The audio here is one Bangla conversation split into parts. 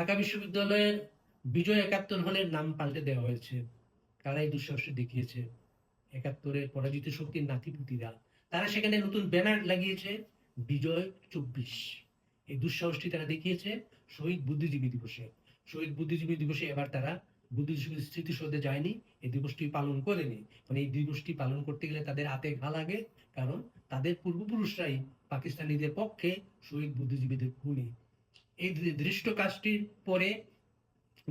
ঢাকা বিশ্ববিদ্যালয়ের বিজয় একাত্তর হলের নাম পাল্টে দেওয়া হয়েছে। কারা এই দুঃসাহস দেখিয়েছে। একাত্তরের পরাজিত শক্তির নাতিপুতিরা। তারা সেখানে নতুন ব্যানার লাগিয়েছে, বিজয় চব্বিশ। এই দুঃসাহসটি তারা দেখিয়েছে শহীদ বুদ্ধিজীবী দিবসে। শহীদ বুদ্ধিজীবী দিবসে এবার তারা বুদ্ধিজীবী স্মৃতিসৌধে যায়নি। এই দিবসটি পালন করেনি। মানে এই দিবসটি পালন করতে গেলে তাদের হাতে ঘা লাগে, কারণ তাদের পূর্বপুরুষরাই পাকিস্তানিদের পক্ষে শহীদ বুদ্ধিজীবীদের খুনি। এই দৃষ্ট কাজটির পরে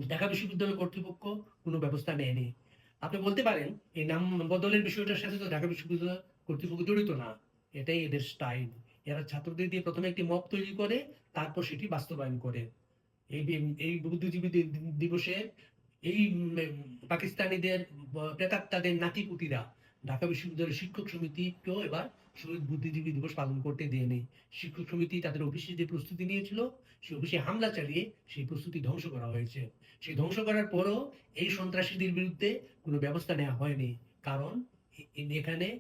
ঢাকা বিশ্ববিদ্যালয় কর্তৃপক্ষ কোনো ব্যবস্থা নেয়নি। আপনি বলতে পারেন, এই নাম বদলের বিষয়টার সাথে তো ঢাকা বিশ্ববিদ্যালয় কর্তৃপক্ষ জড়িত না। এটাই এদের স্টাইল। এরা ছাত্রদের দিয়ে প্রথমে একটি মত তৈরি করে, তারপর সেটি বাস্তবায়ন করে। এই এই বুদ্ধিজীবী দিবসে এই পাকিস্তানিদের প্রেতাত্মাদের নাতিপুতিরা ঢাকা বিশ্ববিদ্যালয়ের শিক্ষক সমিতিকেও এবার শহীদ বুদ্ধিজীবী দিবস পালন করতে দেয়নি। শিক্ষক সমিতি তাদের অফিসে যে প্রস্তুতি নিয়েছিল, সেই অফিসে হামলা চালিয়ে সেই প্রস্তুতি ধ্বংস করা হয়েছে। সেই ধ্বংস করার পরও এই সন্ত্রাসীদের বিরুদ্ধে কোনো ব্যবস্থা নেওয়া হয়নি। কারণ এখানে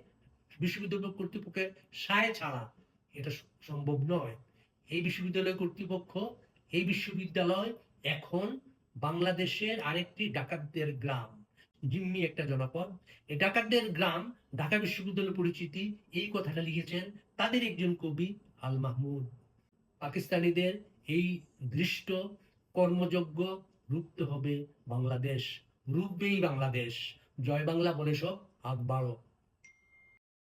বিশ্ববিদ্যালয় কর্তৃপক্ষের সায় ছাড়া এটা সম্ভব নয়। এই বিশ্ববিদ্যালয় কর্তৃপক্ষ, এই বিশ্ববিদ্যালয় এখন বাংলাদেশের আরেকটি ডাকাতদের গ্রাম। জিম্মি একটা জনপদ। ডাকাতদের গ্রাম, ঢাকা বিশ্ববিদ্যালয় পরিচিতি, এই কথাটা লিখেছেন তাদের একজন কবি আল মাহমুদ। পাকিস্তানিদের এই দৃষ্ট, কর্মযজ্ঞ রুখতে হবে বাংলাদেশ, রুখবেই বাংলাদেশ। জয় বাংলা বলে সব, আগ বাড়ো।